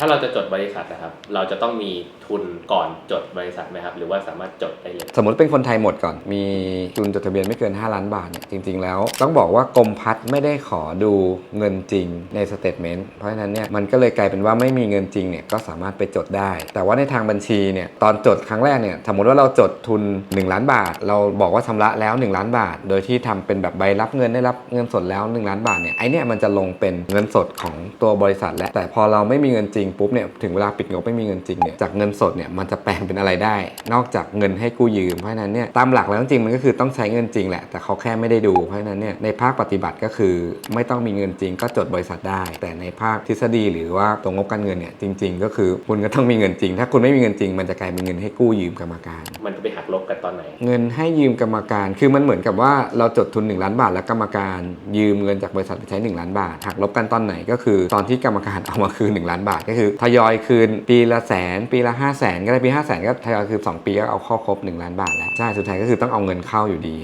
ถ้าเราจะจดบริษัทนะครับ เราจะต้องมีทุนก่อนจดบริษัทไหมครับ หรือว่าสามารถจดได้เลย สมมติเป็นคนไทยหมดก่อน มีทุนจดทะเบียนไม่เกิน 5 ล้านบาทเนี่ยจริง ๆ แล้ว ต้องบอกว่ากรมพัฒน์ไม่ได้ขอดูเงินจริงในสเตทเมนต์เพราะฉะนั้นเนี่ยมันก็เลยกลายเป็นว่าไม่มีเงินจริงเนี่ยก็สามารถไปจดได้ แต่ว่าในทางบัญชีเนี่ยตอนจดครั้งแรกเนี่ยสมมติว่าเราจดทุน 1 ล้านบาท เราบอกว่าชำระแล้ว 1 ล้านบาท โดยที่ทำเป็นแบบใบรับเงินได้รับเงินสดแล้ว 1 ล้านบาทเนี่ยไอเนี่ยมันจะลงเป็นเงินสดของตัวบริษัทแล้วแต่พอเราไม่มีเงินจริงปุ๊บเนี่ยถึงเวลาปิดงบไม่มีเงินจริงเนี่ยจากเงินสดเนี่ยมันจะแปลงเป็นอะไรได้ นอกจากเงินให้กู้ยืมเพราะฉะนั้นเนี่ยตามหลักแล้วจริงๆมันก็คือต้องใช้เงินจริงแหละแต่เขาแค่ไม่ได้ดูเพราะฉะนั้นเนี่ยในภาคปฏิบัติก็คือ ไม่ต้องมีเงินจริงก็จดบริษัทได้ แต่ในภาคทฤษฎี หรือว่าตรงงบการเงินเนี่ยจริง ๆ ก็คือคุณก็ต้องมีเงินจริง ถ้าคุณไม่มีเงินจริง มันจะกลายเป็นเงินให้กู้ยืมกรรมการ มันจะไปหักลบกันตอนไหน เงินให้ยืมกรรมการ คือมันเหมือนกับว่าเราจดทุน 1 ล้านบาท แล้วกรรมการยืมเงินจากบริษัทไปใช้ 1 ล้านบาทหักลบกันตอนไหนก็คือ ตอนที่กรรมการเอามาคืน1ล้านบาทก็คือทยอยคืนปีละแสน ปีละ 5 0 0แสนก็ได้ปี 5 0 0แสนก็ทยอยคืน2ปีก็เอาเข้าครบ 1 ล้านบาทแล้วใช่สุดท้ายก็คือต้องเอาเงินเข้าอยู่ดี